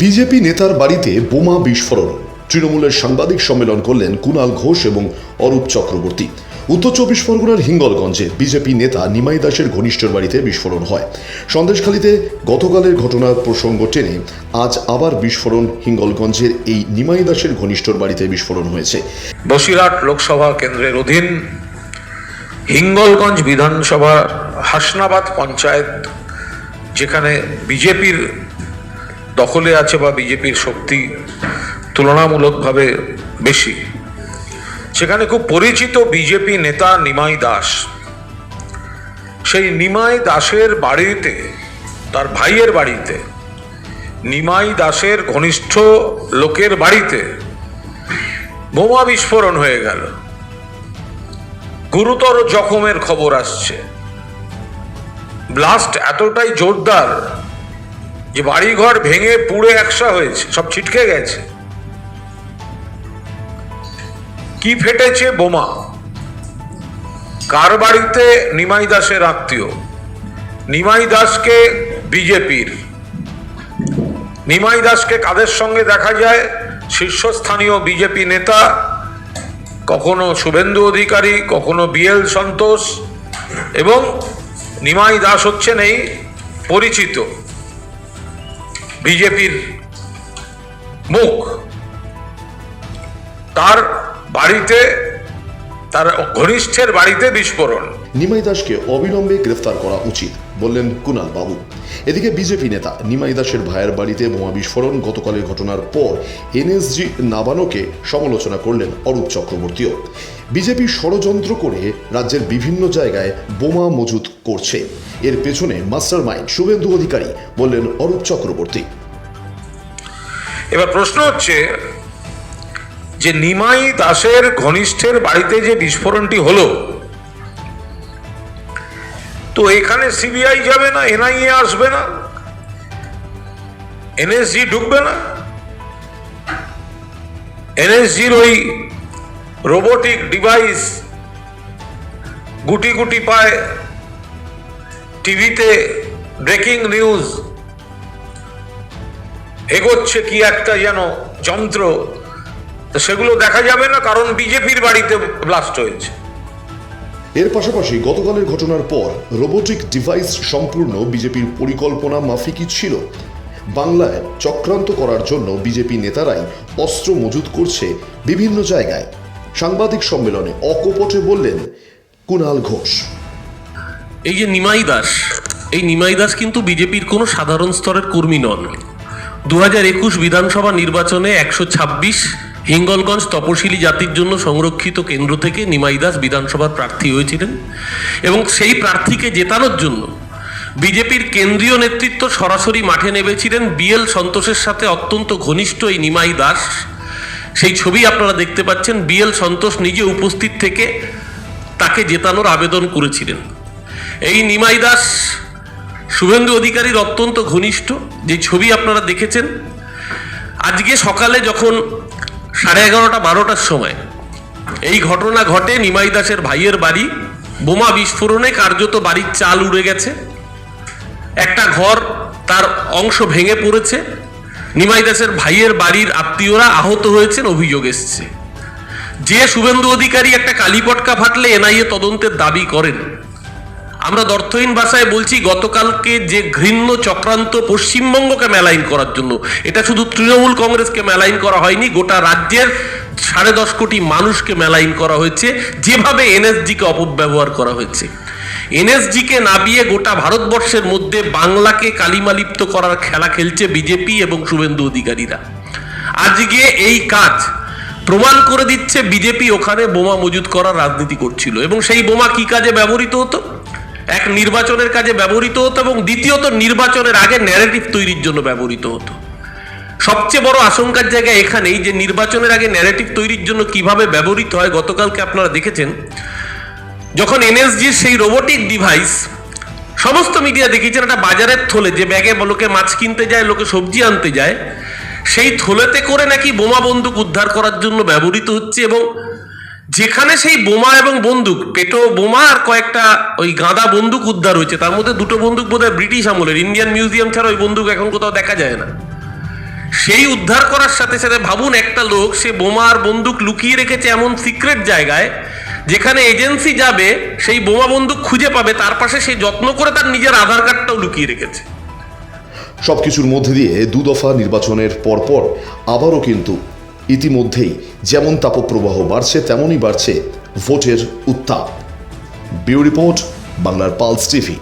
BJP নেতার বাড়িতে বোমা বিস্ফোরণ। তৃণমূলের সাংবাদিক সম্মেলন করলেন কুণাল ঘোষ এবং অরূপ চক্রবর্তী। উত্তর চব্বিশ পরগনার হিঙ্গলগঞ্জে বিজেপি নেতা নিমাই দাসের ঘনিষ্ঠের বাড়িতে বিস্ফোরণ হয়। সন্দেশখালীতে গতকালের ঘটনার প্রসঙ্গ টেনে আজ আবার বিস্ফোরণ হিঙ্গলগঞ্জের এই নিমাই দাসের ঘনিষ্ঠর বাড়িতে বিস্ফোরণ হয়েছে। বসিরহাট লোকসভা কেন্দ্রের অধীন হিঙ্গলগঞ্জ বিধানসভার হাসনাবাদ পঞ্চায়েত, যেখানে বিজেপির দখলে আছে বা বিজেপির শক্তি তুলনামূলকভাবে বেশি। সেখানে খুব পরিচিত বিজেপি নেতা নিমাই দাস। সেই নিমাই দাসের বাড়িতে, তার ভাইয়ের বাড়িতে, নিমাই দাসের ঘনিষ্ঠ লোকের বাড়িতে বোমা বিস্ফোরণ হয়ে গেল। গুরুতর জখমের খবর আসছে। ব্লাস্ট এতটাই জোরদার যে বাড়িঘর ভেঙে পুড়ে একসা হয়েছে, সব ছিটকে গেছে। কি ফেটেছে বোমা? কার বাড়িতে? নিমাই দাসের আত্মীয়। নিমাই দাসকে বিজেপির। নিমাই দাসকে কাদের সঙ্গে দেখা যায়? শীর্ষস্থানীয় বিজেপি নেতা, কখনো শুভেন্দু অধিকারী, কখনো বিএল সন্তোষ, এবং নিমাই দাস হচ্ছেন এই পরিচিত। বিজেপির মুখ। তার বাড়িতে তার ঘনিষ্ঠের বাড়িতে বিস্ফোরণ। নিমাই দাসকে অবিলম্বে গ্রেফতার করা উচিত, বললেন কুনাল বাবু। এদিকে বিজেপি নেতা নিমাই দাসের ভাইয়ের বাড়িতে বোমা বিস্ফোরণ, গতকালের ঘটনার পর এনএসজি নাবানোকে সমালোচনা করলেন অরূপ চক্রবর্তীও। বিজেপি ষড়যন্ত্র করে রাজ্যের বিভিন্ন জায়গায় বোমা মজুত করছে। এর পেছনে মাস্টার মাইন্ড শুভেন্দু অধিকারী, বললেন অরূপ চক্রবর্তী। এবার প্রশ্ন হচ্ছে যে নিমাই দাসের ঘনিষ্ঠের বাড়িতে যে বিস্ফোরণটি হলো তো এখানে সিবিআই যাবে না এনআইএ আসবে না এনএসজি ঢুকবে না। এনএসজির ওই রোবোটিক ডিভাইস গুটি গুটি পায় টিভিতে ব্রেকিং নিউজ এগোচ্ছে কি একটা যেন যন্ত্র। সেগুলো দেখা যাবে না, কারণ বিজেপির বাড়িতে ব্লাস্ট হয়েছে। এর পাশাপাশি গতকালের ঘটনার পর রোবোটিক ডিভাইস সম্পূর্ণ বিজেপির পরিকল্পনা মাফিকই ছিল। বাংলায় চক্রান্ত করার জন্য বিজেপি নেতারাই অস্ত্র মজুত করছে বিভিন্ন জায়গায়। সাংবাদিক সম্মেলনে অকপটে বললেন কুণাল ঘোষ। এই যে নিমাই দাস, এই নিমাই দাস কিন্তু বিজেপির কোনো সাধারণ স্তরের কর্মী নন। দু একুশ বিধানসভা নির্বাচনে একশো ছাব্বিশ হিঙ্গলগঞ্জ তপশিলি জাতির জন্য সংরক্ষিত কেন্দ্র থেকে নিমাই দাস বিধানসভার প্রার্থী হয়েছিলেন এবং সেই প্রার্থীকে জেতানোর জন্য বিজেপির কেন্দ্রীয় নেতৃত্ব সরাসরি মাঠে নেমেছিলেন বিএল সন্তোষের সাথে অত্যন্ত ঘনিষ্ঠ এই নিমাই দাস। সেই ছবি আপনারা দেখতে পাচ্ছেন বিএল সন্তোষ নিজে উপস্থিত থেকে তাকে জেতানোর আবেদন করেছিলেন। এই নিমাই দাস শুভেন্দু অধিকারীর অত্যন্ত ঘনিষ্ঠ, যে ছবি আপনারা দেখেছেন, আজকে সকালে যখন সাড়ে এগারোটা, বারোটার সময়। এই ঘটনা ঘটে নিমাই দাসের ভাইয়ের বাড়ি। বোমা বিস্ফোরণে কার্যত বাড়ির চাল উড়ে গেছে। একটা ঘর তার অংশ ভেঙে পড়েছে। নিমাই দাসের ভাইয়ের বাড়ির আত্মীয়রা আহত হয়েছেন, অভিযোগ এসছে। যে শুভেন্দু অধিকারী একটা কালীপটকা ফাটলে এনআইএ তদন্তের দাবি করেন। আমরা দর্থহীন ভাষায় বলছি গতকালকে যে ঘৃণ্য চক্রান্ত পশ্চিমবঙ্গকে মেলাইন করার জন্য। এটা শুধু তৃণমূল কংগ্রেসকে মেলাইন করা হয়নি, গোটা রাজ্যের সাড়ে দশ কোটি মানুষকে মেলাইন করা হয়েছে, যেভাবে এনএসজিকে অপব্যবহার করা হয়েছে। এনএসজিকে নাবিয়ে গোটা ভারতবর্ষের মধ্যে বাংলাকে কালিমালিপ্ত করার খেলা খেলছে বিজেপি এবং শুভেন্দু অধিকারীরা। আজকে এই কাজ প্রমাণ করে দিচ্ছে বিজেপি ওখানে বোমা মজুত করার রাজনীতি করছিল। এবং সেই বোমা কি কাজে ব্যবহৃত হতো? এক নির্বাচনের কাজে ব্যবহৃত হতো এবং দ্বিতীয়ত নির্বাচনের আগে ন্যারেটিভ তৈরির জন্য ব্যবহৃত হতো। সবচেয়ে বড় আশঙ্কার জায়গা এখানেই যে নির্বাচনের আগে ন্যারেটিভ তৈরির জন্য কীভাবে ব্যবহৃত হয় গতকালকে আপনারা দেখেছেন। যখন এনএসজির সেই রোবোটিক ডিভাইস সমস্ত মিডিয়া দেখিয়েছেন, একটা বাজারের থলে, যে ব্যাগে লোকে মাছ কিনতে যায়, লোকে সবজি আনতে যায়, সেই থলেতে করে নাকি বোমা বন্দুক উদ্ধার করার জন্য ব্যবহৃত হচ্ছে এবং যেখানে সেই বোমা এবং বন্দুক, পেটো বোমা আর কয়েকটা ওই গাঁদা বন্দুক উদ্ধার হয়েছে, তার মধ্যে দুটো বন্দুক বোধহয় ব্রিটিশ আমলের, ইন্ডিয়ান মিউজিয়াম ছাড়া ওই বন্দুক এখন কোথাও দেখা যায় না। সেই উদ্ধার করার সাথে সাথে ভাবুন একটা লোক, সে বোমা আর বন্দুক লুকিয়ে রেখেছে এমন সিক্রেট জায়গায়, যেখানে এজেন্সি যাবে, সেই বোমা বন্দুক খুঁজে পাবে, তার পাশে সে যত্ন করে তার নিজের আধার কার্ডটাও লুকিয়ে রেখেছে। সবকিছুর মধ্যে দিয়ে দু দফা নির্বাচনের পরপর আবারও কিন্তু ইতিমধ্যেই যেমন তাপপ্রবাহ বাড়ছে তেমনই বাড়ছে ভোটের উত্তাপ। বিউ রিপোর্ট বাংলার পালস টিভি।